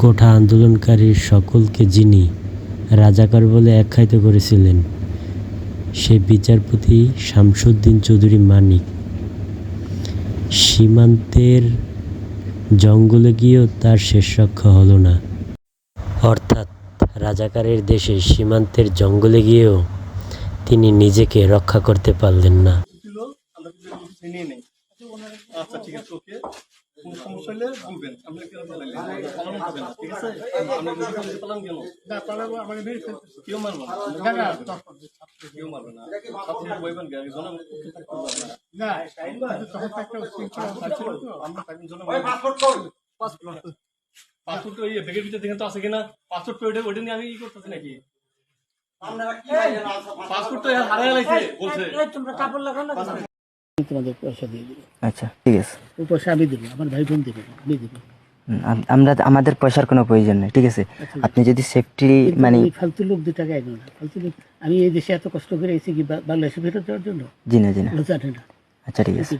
কোঠা আন্দোলনকারীর সকলকে যিনি রাজাকার বলে আখ্যায়িত করেছিলেন, সে বিচারপতি শামসুদ্দিন চৌধুরী মানিক। সীমান্তের জঙ্গলে গিয়েও তার শেষ রক্ষা হলো না। অর্থাৎ রাজাকারের দেশে সীমান্তের জঙ্গলে গিয়েও তিনি নিজেকে রক্ষা করতে পারলেন না। আচ্ছা কোনো সমস্যা হলে বলবেন। আমরা কেউ পালান হবে না ঠিক আছে? আমরা যদি পালান কেন? না পালাবো আমাকে মেরে কেউ মারবে না। না না তখন কেউ মারবে না। ছাত্র বইবেন আগে জনগণ পক্ষে থাকতে হবে না। না তখন একটা উচ্ছৃঙ্খলা ছিল তো। আমরা থাকবেন জনগণ পাসপোর্ট ওই ব্যাগের ভিতরে দেখেন তো আছে কিনা? পাসপোর্ট ওইটা ওইটা নিয়ে আমি ই করতেছি নাকি? পাসপোর্ট তো হারাই লাইছে বলছে। তোমরা কাপড় লাগাও না তোমাদের পয়সা দিয়ে দেবো আচ্ছা ঠিক আছে। ওই পয়সা আমি দেবো আমার ভাই বোন দেবে আমি দেবো। আমরা আমাদের পয়সার কোনো প্রয়োজন নেই ঠিক আছে? আপনি যদি সেফটি মানে ফালতু লোক দু টাকা এনো না ফালতু লোক আমি এই দেশে এত কষ্ট করে এসেছি কি বাংলাদেশে ফেরত দেওয়ার জন্য? জি না জি না। জানে না। আচ্ছা ঠিক আছে।